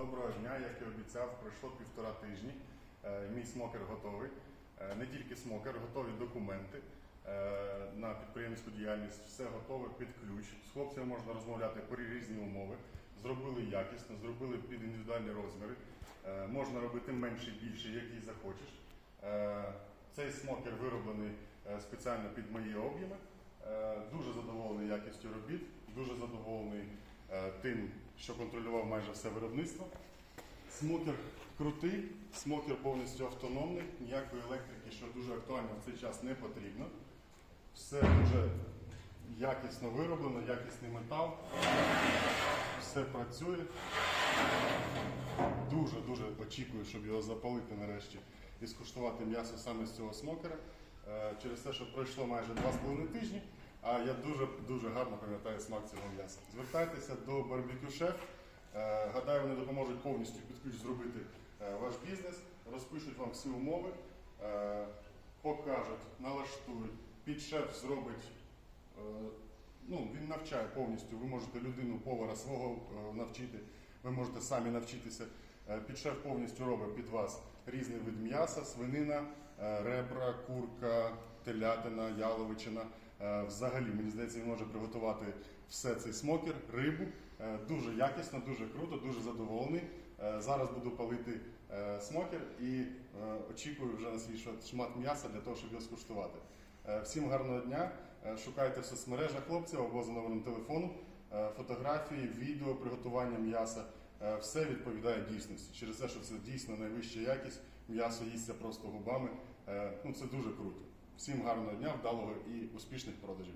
Доброго дня, як і обіцяв, пройшло півтора тижні. Е, Мій смокер готовий. Е, Не тільки смокер, готові документи е, на підприємську діяльність. Все готове під ключ. З хлопцями можна розмовляти про різні умови. Зробили якісно, зробили під індивідуальні розміри. Можна робити менше, більше, який захочеш. Цей смокер вироблений спеціально під мої об'єми. Дуже задоволений якістю робіт, дуже задоволений тим, що контролював майже все виробництво. Смокер крутий, смокер повністю автономний, ніякої електрики, що дуже актуально в цей час не потрібно. Все дуже якісно вироблено, якісний метал. Все працює. Дуже-дуже очікую, щоб його запалити нарешті і скуштувати м'ясо саме з цього смокера. Е, Через те, що пройшло майже 2,5 тижні, а я дуже-дуже гарно пам'ятаю смак цього м'яса. Звертайтеся до Barbecue Chef. Е, Гадаю, вони допоможуть повністю під ключ зробити е, ваш бізнес, розпишуть вам всі умови, е, покажуть, налаштують. Під шеф зробить ну, він навчає повністю. Ви можете людину повара свого навчити, ви можете самі навчитися. Е, Підшеф повністю робить під вас різний вид м'яса, свинина, е, ребра, курка, телятина, яловичина. Е, Взагалі, мені здається, він може приготувати все цей смокер, рибу. Дуже якісно, дуже круто, дуже задоволений. Зараз буду палити смокер і очікую вже на свій шмат м'яса для того, щоб його скуштувати. Всім гарного дня. Шукайте в соцмережах хлопців або за номером телефону. Фотографії, відео, приготування м'яса. Е, Все відповідає дійсності. Через те, що це дійсно найвища якість. М'ясо їсться просто губами. Е, Ну це дуже круто. Всім гарного дня, вдалого і успішних продажів.